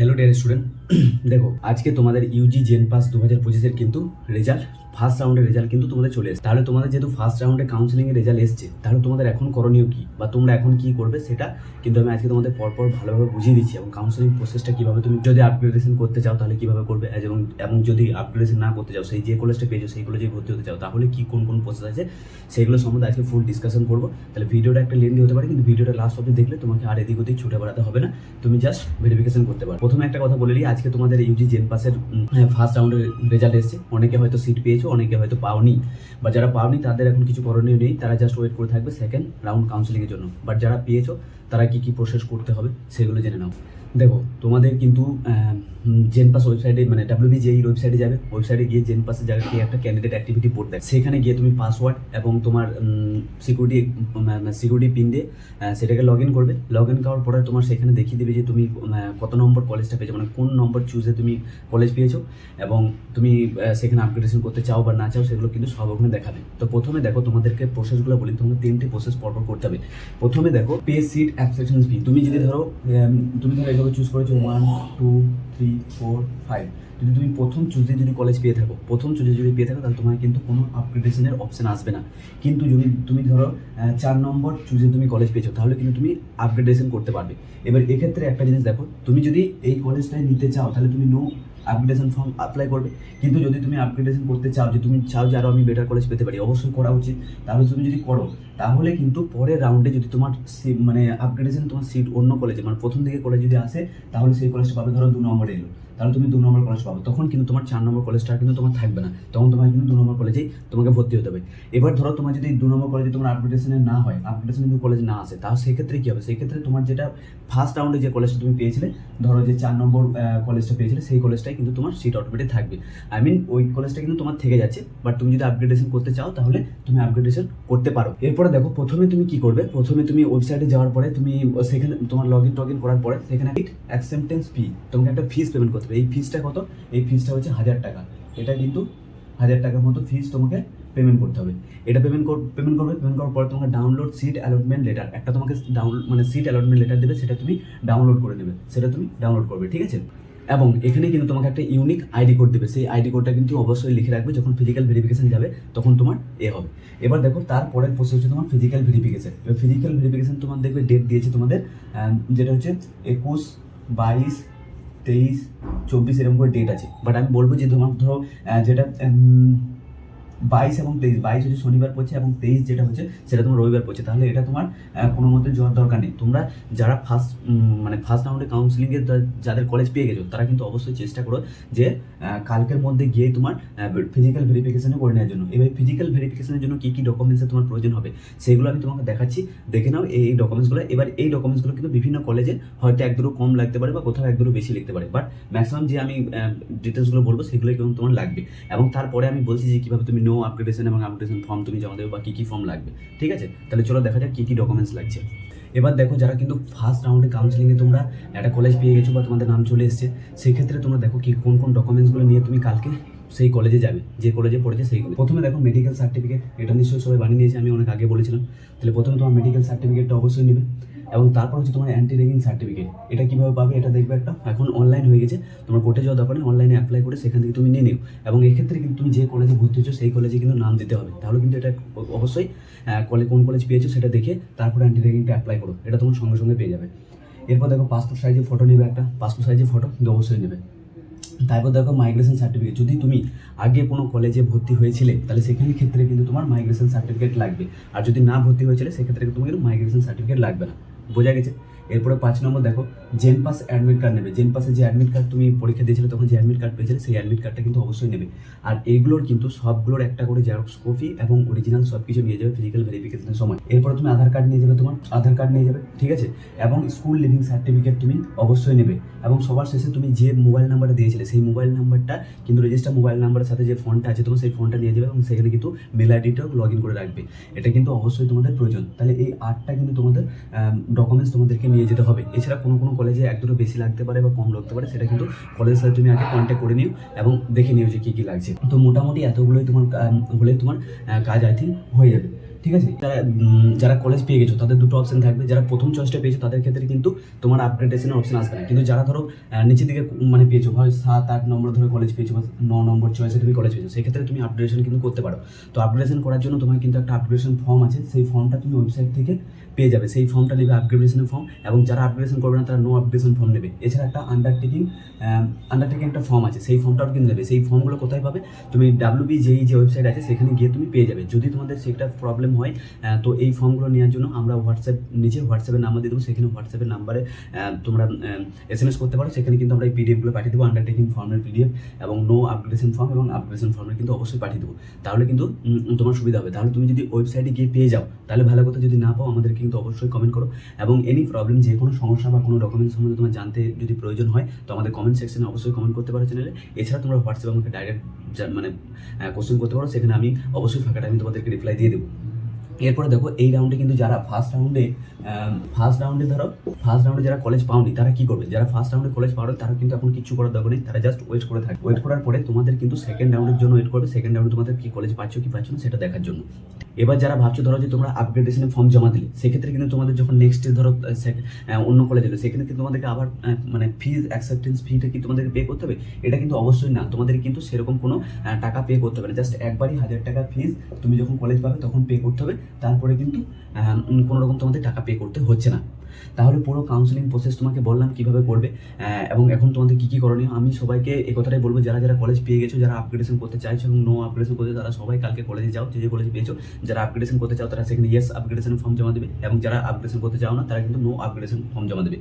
Hello dear student দেখো আজকে তোমাদের ইউজি জেন পাস দু হাজার পঁচিশের কিন্তু রেজাল্ট ফার্স্ট রাউন্ডের রেজাল্ট কিন্তু তোমাদের চলে এসেছে। তাহলে তোমাদের যেহেতু ফার্স্ট রাউন্ডে কাউন্সিলিংয়ের রেজাল্ট এসছে, তাহলে তোমাদের এখন করণীয় কি? বা তোমরা এখন কি করবে সেটা কিন্তু আমি আজকে তোমাদের পরপর ভালোভাবে বুঝিয়ে দিচ্ছি। এবং কাউন্সিলিং প্রসেসটা কীভাবে তুমি যদি আপগ্রেডেশন করতে চাও, তাহলে কীভাবে করবে? এবং এবং যদি আপগ্রেডেশন না করতে চাও, সেই যে কলেজটা পেয়েছ, সেই কলেজে ভর্তি হতে চাও, তাহলে কি, কোন কোন প্রসেস আছে? সেগুলো সম্বন্ধে আজকে ফুল ডিসকাশন করব। তাহলে ভিডিওটা একটা লেন্দি হতে পারে, কিন্তু ভিডিওটা লাস্ট অবধি দেখলে তোমাকে আর এদিক ওদিক ছুটে বেড়াতে হবে না। তুমি জাস্ট ভেরিফিকেশন করতে পারো। প্রথমে একটা কথা বলে আজকে তোমাদের ইউজি জেন পাসের ফার্স্ট রাউন্ডের রেজাল্ট এসেছে। অনেকে হয়তো সিট পেয়েছ। অনেকে হয়তো পাওনি। বা যারা পাওনি, তাদের এখন কিছু করণীয় নেই। তারা জাস্ট ওয়েট করে থাকবে সেকেন্ড রাউন্ড কাউন্সিলিংয়ের জন্য। বাট যারা পেয়েছ, তারা কি কি প্রসেস করতে হবে, সেগুলো জেনে নাও। দেখো, তোমাদের কিন্তু জেন পাস ওয়েবসাইটে মানে ডাব্লিউবিজেই ওয়েবসাইটে যাবে। ওয়েবসাইটে গিয়ে জেন পাসের জায়গায় গিয়ে একটা ক্যান্ডিডেট অ্যাক্টিভিটি বোর্ড দেয় সেখানে গিয়ে তুমি পাসওয়ার্ড এবং তোমার সিকিউরিটি সিকিউরিটি পিন দিয়ে সেটাকে লগ ইন করবে। লগ ইন করার পরে তোমার সেখানে দেখিয়ে দেবে যে তুমি কত নম্বর কলেজটা পেয়েছ মানে কোন নম্বর চুজে তুমি কলেজ পেয়েছ এবং তুমি সেখানে আপগ্রেডেশন করতে চাও বা না চাও, সেগুলো কিন্তু সব ওখানে দেখাবে। তো প্রথমে দেখো তোমাদেরকে প্রসেসগুলো বলি তোমাকে তিনটে প্রসেস পরপর করতে হবে। প্রথমে দেখো পে সিট অ্যাবসেকশন ফি তুমি যদি ধরো তুমি ধরো এইভাবে চুজ করেছ one two three four five যদি তুমি প্রথম চুজে যদি কলেজ পেয়ে থাকো, প্রথম চুজে যদি পেয়ে থাকো, তাহলে তোমার কিন্তু কোনো আপগ্রেডেশনের অপশান আসবে না। কিন্তু যদি তুমি ধরো চার নম্বর চুজে তুমি কলেজ পেয়েছ, তাহলে কিন্তু তুমি আপগ্রেডেশন করতে পারবে। এবার এক্ষেত্রে একটা জিনিস দেখো, তুমি যদি এই কলেজটাই নিতে চাও, তাহলে তুমি নো আপগ্রেডেশন ফর্ম অ্যাপ্লাই করবে। কিন্তু যদি তুমি আপগ্রেডেশন করতে চাও, যে তুমি চাও যে আরও আমি বেটার কলেজ পেতে পারি, অবশ্যই করা উচিত। তাহলে তুমি যদি করো, তাহলে কিন্তু পরের রাউন্ডে যদি তোমার মানে আপগ্রেডেশন তোমার সিট অন্য কলেজে মানে প্রথম দিকে কলেজ যদি আসে, তাহলে সেই কলেজটা পাবে ধরো দু নম্বরে এলো। তাহলে তুমি দু নম্বর কলেজ পাবে। তখন কিন্তু তোমার চার নম্বর কলেজটা কিন্তু তোমার থাকবে না। তখন তোমার কিন্তু দু নম্বর কলেজেই তোমাকে ভর্তি হতে হবে। এবার ধরো তোমার যদি দু নম্বর কলেজে তোমার আপগ্রেডেশনে না হয় আপগ্রেডেশন যদি কলেজ না আসে, তাহলে সেক্ষেত্রে কী হবে? সেক্ষেত্রে তোমার যেটা ফার্স্ট রাউন্ডে যে কলেজটা তুমি পেয়েছিলে, ধরো যে চার নম্বর কলেজটা পেয়েছিলে, সেই কলেজটাই কিন্তু তোমার সিট অটোমেটিক থাকবে। আই মিন ওই কলেজটা কিন্তু তোমার থেকে যাচ্ছে বাট তুমি যদি আপগ্রেডেশন করতে চাও, তাহলে তুমি আপগ্রেডেশন করতে পারো। এরপরে দেখো, প্রথমে তুমি কি করবে? প্রথমে তুমি ওয়েবসাইটে যাওয়ার পরে তুমি সেখানে তোমার লগ ইন টগ ইন করার পরে সেখানে অ্যাকসেপ্টেন্স ফি তোমাকে একটা ফিস পেমেন্ট করতে হবে এই ফিজটা কত? এই ফিজটা হচ্ছে হাজার টাকা। এটা কিন্তু হাজার টাকার মতো ফিজ তোমাকে পেমেন্ট করতে হবে। এটা পেমেন্ট পেমেন্ট করবে পেমেন্ট করার পরে তোমাকে ডাউনলোড সিট অ্যালটমেন্ট লেটার একটা তোমাকে ডাউন মানে সিট অ্যালটমেন্ট লেটার দেবে, সেটা তুমি ডাউনলোড করে নেবে সেটা তুমি ডাউনলোড করবে, ঠিক আছে? এবং এখানে কিন্তু তোমাকে একটা ইউনিক আইডি কোড দেবে। সেই আইডি কোডটা কিন্তু অবশ্যই লিখে রাখবে। যখন ফিজিক্যাল ভেরিফিকেশন যাবে, তখন তোমার এ হবে। এবার দেখো তারপরের প্রসেস হচ্ছে তোমার ফিজিক্যাল ভেরিফিকেশন এবার ফিজিক্যাল ভেরিফিকেশন তোমার দেখবে ডেট দিয়েছে তোমাদের যেটা হচ্ছে একুশ বাইশ তেইশ চব্বিশ এরকম করে ডেট আছে। বাট আমি বলব যে তোমার ধরো যেটা বাইশ এবং তেইশ, বাইশ হচ্ছে শনিবার পড়ছে এবং তেইশ যেটা হচ্ছে সেটা তোমার রবিবার পড়ছে। তাহলে এটা তোমার কোনো মতে যাওয়ার দরকার নেই। তোমরা যারা ফার্স্ট মানে ফার্স্ট রাউন্ডে কাউন্সিলিংয়ে যাদের কলেজ পেয়ে গেছো, তারা কিন্তু অবশ্যই চেষ্টা করো যে কালকের মধ্যে গিয়ে তোমার ফিজিক্যাল ভেরিফিকেশনে করে নেওয়ার জন্য। এবার ফিজিক্যাল ভেরিফিকেশনের জন্য কী কী ডকুমেন্টসের তোমার প্রয়োজন হবে, সেগুলো আমি তোমাকে দেখাচ্ছি। দেখে নাও এই ডকুমেন্টসগুলো এবার এই ডকুমেন্টসগুলো কিন্তু বিভিন্ন কলেজে হয়তো এক দুটো কম লাগতে পারে বা কোথাও এক দুটো বেশি লিখতে পারে। বাট ম্যাক্সিমাম যে আমি ডিটেলসগুলো বলব, সেগুলোই কিন্তু তোমার লাগবে। এবং তারপরে আমি বলছি যে কীভাবে তুমি নো আপগ্রেডেশন এবং আপগ্রেডেশন ফর্ম তুমি জমা দেবে বা কী কী ফর্ম লাগবে, ঠিক আছে? তাহলে চলো দেখা যাক কী কী ডকুমেন্টস লাগছে। এবার দেখো যারা কিন্তু ফার্স্ট রাউন্ডে কাউন্সিলিংয়ে তোমরা একটা কলেজ পেয়ে গেছো বা তোমাদের নাম চলে এসছে, সেক্ষেত্রে তোমরা দেখো কি কোন কোন ডকুমেন্টসগুলো নিয়ে তুমি কালকে সেই কলেজে যাবে, যে কলেজে পড়েছে সেই কলেজ প্রথমে দেখো মেডিকেল সার্টিফিকেট এটা নিশ্চয়ই সবাই বানিয়ে নিয়েছে, আমি অনেক আগে বলেছিলাম। তাহলে প্রথমে তোমার মেডিকেল সার্টিফিকেটটা অবশ্যই নেবে এবং তারপর হচ্ছে তোমার অ্যান্টি রেগিং সার্টিফিকেট এটা কীভাবে পাবে এটা দেখবে একটা, এখন অনলাইন হয়ে গেছে, তোমার কোর্টে যাওয়া দরকার নেই অনলাইনে অ্যাপ্লাই করে সেখান থেকে তুমি নিয়ে নিও। এবং এক্ষেত্রে কিন্তু তুমি যে কলেজে ভর্তি হচ্ছো সেই কলেজে কিন্তু নাম দিতে হবে। তাহলে কিন্তু এটা অবশ্যই কলেজ কোন কলেজ পেয়েছ সেটা দেখে তারপরে অ্যান্টি রেগিংটা অ্যাপ্লাই করো। এটা তোমার সঙ্গে সঙ্গে পেয়ে যাবে। এরপর দেখো পাসপোর্ট সাইজের ফটো নেবে একটা। পাসপোর্ট সাইজের ফটো অবশ্যই নেবে। তারপর দেখো মাইগ্রেশন সার্টিফিকেট যদি তুমি আগে কোনো কলেজে ভর্তি হয়েছিলে, তাহলে সেখানে ক্ষেত্রে কিন্তু তোমার মাইগ্রেশন সার্টিফিকেট লাগবে। আর যদি না ভর্তি হয়েছিলে, সেক্ষেত্রে কিন্তু তোমার মাইগ্রেশন সার্টিফিকেট লাগবে না। বোঝা গেছে? এরপরে পাঁচ নম্বর দেখো জেন পাস অ্যাডমিট কার্ড নেবে। জেন পাসে যে অ্যাডমিট কার্ড তুমি পরীক্ষা দিয়েছিলে, তখন যে অ্যাডমিট কার্ড পেয়েছিলে, সেই অ্যাডমিট কার্ডটা কিন্তু অবশ্যই নেবে। আর এইগুলোর কিন্তু সবগুলোর একটা করে জেরক্স কপি এবং অরিজিনাল সব কিছু নিয়ে যাবে ফিজিক্যাল ভেরিফিকেশনের সময়। এরপরে তুমি আধার কার্ড নিয়ে যাবে তোমার আধার কার্ড নিয়ে যাবে, ঠিক আছে? এবং স্কুল লিভিং সার্টিফিকেট তুমি অবশ্যই নেবে। এবং সবার শেষে তুমি যে মোবাইল নাম্বারটা দিয়েছিলে, সেই মোবাইল নাম্বারটা কিন্তু রেজিস্টার মোবাইল নাম্বারের সাথে যে ফোনটা আছে, তোমার সেই ফোনটা নিয়ে যাবে এবং সেখানে কিন্তু মেল আইডিটাও লগ ইন করে রাখবে। এটা কিন্তু অবশ্যই তোমাদের প্রয়োজন। তাহলে এই আটটা কিন্তু তোমাদের ডকুমেন্টস তোমাদেরকে নিয়ে যেতে হবে। এছাড়া কোনো কোনো কলেজে এক দুটো বেশি লাগতে পারে বা কম লাগতে পারে সেটা কিন্তু কলেজের সাথে তুমি আগে কন্ট্যাক্ট করে নিও এবং দেখে নিও যে কী কী লাগছে। তো মোটামুটি এতগুলোই তোমার হলে তোমার কাজ আই থিঙ্ক হয়ে যাবে। ঠিক আছে? যারা যারা কলেজ পেয়ে গেছো, তাদের দুটো অপশন থাকবে। যারা প্রথম চয়েসটা পেয়েছ, তাদের ক্ষেত্রে কিন্তু তোমার আপগ্রেডেশনের অপশন আসবে না। কিন্তু যারা ধরো নিচের দিকে মানে পেয়েছ হয় সাত, আট নম্বর ধরে কলেজ পেয়েছ, বা ন নম্বর চয়েসে তুমি কলেজ পেয়েছ, সেক্ষেত্রে তুমি আপগ্রেডেশন কিন্তু করতে পারো। তো আপগ্রেডেশন করার জন্য তোমার কিন্তু একটা আপগ্রেডেশন ফর্ম আছে। সেই ফর্মটা তুমি ওয়েবসাইট থেকে পেয়ে যাবে। সেই ফর্মটা নেবে আপগ্রেডেশনের ফর্ম এবং যারা আপগ্রেডেশন করবে না, তারা নো আপগ্রেডেশন ফর্ম নেবে এছাড়া একটা আন্ডারটেকিং আন্ডারটেকিং একটা ফর্ম আছে। সেই ফর্মটাও কিন্তু নেবে সেই ফর্মগুলো কোথায় পাবে? তুমি ডাব্লিউবি যেই যে ওয়েবসাইট আছে, সেখানে গিয়ে তুমি পেয়ে যাবে। যদি তোমাদের সেটা প্রবলেম হয় তো এই ফর্মগুলো নেওয়ার জন্য আমরা হোয়াটসঅ্যাপ নিচে হোয়াটসঅ্যাপের নাম্বার দিয়ে দেবো। সেখানে হোয়াটসঅ্যাপের নাম্বারে তোমরা এস এম এস করতে পারো। সেখানে কিন্তু আমরা এই পিডিএফগুলো পাঠিয়ে দেবো আন্ডারটেকিং ফর্মের পিডিএফ এবং নো আপগ্রেডেশন ফর্ম এবং আপগ্রেডেশন ফর্মের কিন্তু অবশ্যই পাঠিয়ে দেবো। তাহলে কিন্তু তোমার সুবিধা হবে। তাহলে তুমি যদি ওয়েবসাইটে গিয়ে পেয়ে যাও, তাহলে ভালো কথা, যদি না পাও, আমাদেরকে কিন্তু অবশ্যই কমেন্ট করো। এবং এনি প্রবলেম যে কোনো সমস্যা বা কোনো ডকুমেন্ট সম্বন্ধে তোমার জানতে যদি প্রয়োজন হয়, তো আমাদের কমেন্ট সেকশনে অবশ্যই কমেন্ট করতে পারো চ্যানেলে এছাড়া তোমরা হোয়াটসঅ্যাপে আমাকে ডাইরেক্ট মানে কোশ্চেন করতে পারো। সেখানে আমি অবশ্যই ফাঁকা টাইমে তোমাদেরকে রিপ্লাই দিয়ে দেবো। এরপরে দেখো এই রাউন্ডে কিন্তু যারা ফার্স্ট রাউন্ডে ফার্স্ট রাউন্ডে ধরো ফার্স্ট রাউন্ডে যারা কলেজ পাওনি, তারা কি করবে? যারা ফার্স্ট রাউন্ডে কলেজ পাওয়ার তারা কিন্তু এখন কিছু করার দরকার নেই, তারা জাস্ট ওয়েট করে থাকে ওয়েট করার পরে তোমাদের কিন্তু সেকেন্ড রাউন্ডের জন্য ওয়েট করবে। সেকেন্ড রাউন্ডে তোমাদের কি কলেজ পাচ্ছ, কি পাচ্ছ না, সেটা দেখার জন্য। এবার যারা ভাবছ, ধরো যে তোমরা আপগ্রেডেশনে ফর্ম জমা দিলে, সেক্ষেত্রে কিন্তু তোমাদের যখন নেক্সট ধরো অন্য কলেজ এলো, সেখানে কিন্তু তোমাদেরকে আবার মানে ফিজ অ্যাকসেপ্টেন্স ফিটা কি তোমাদেরকে পে করতে হবে? এটা কিন্তু অবশ্যই না। তোমাদের কিন্তু সেরকম কোনো টাকা পে করতে হবে না। জাস্ট একবারই হাজার টাকা ফিজ তুমি যখন কলেজ পাবে, তখন পে করতে হবে। তারপরে কিন্তু কোনো রকম তোমাদের টাকা পে করতে হচ্ছে না। তাহলে পুরো কাউন্সেলিং প্রসেস তোমাকে বললাম কীভাবে করবে। এবং এখন তোমাদের কী কী করণীয়, আমি সবাইকে এই কথাটাই বলব, যারা যারা কলেজ পেয়ে গেছো, যারা আপগ্রেডেশন করতে চাইছো এবং নো আপগ্রেডেশন করতে তারা সবাই কালকে কলেজে যাও, যে যে কলেজে পেয়েছ, যারা আপগ্রেডেশন করতে চাও, তারা সেখানে ইয়েস আপগ্রেডেশন ফর্ম জমা দেবে এবং যারা আপগ্রেডেশন করতে চাও না, তারা কিন্তু নো আপগ্রেডেশন ফর্ম জমা দেবে।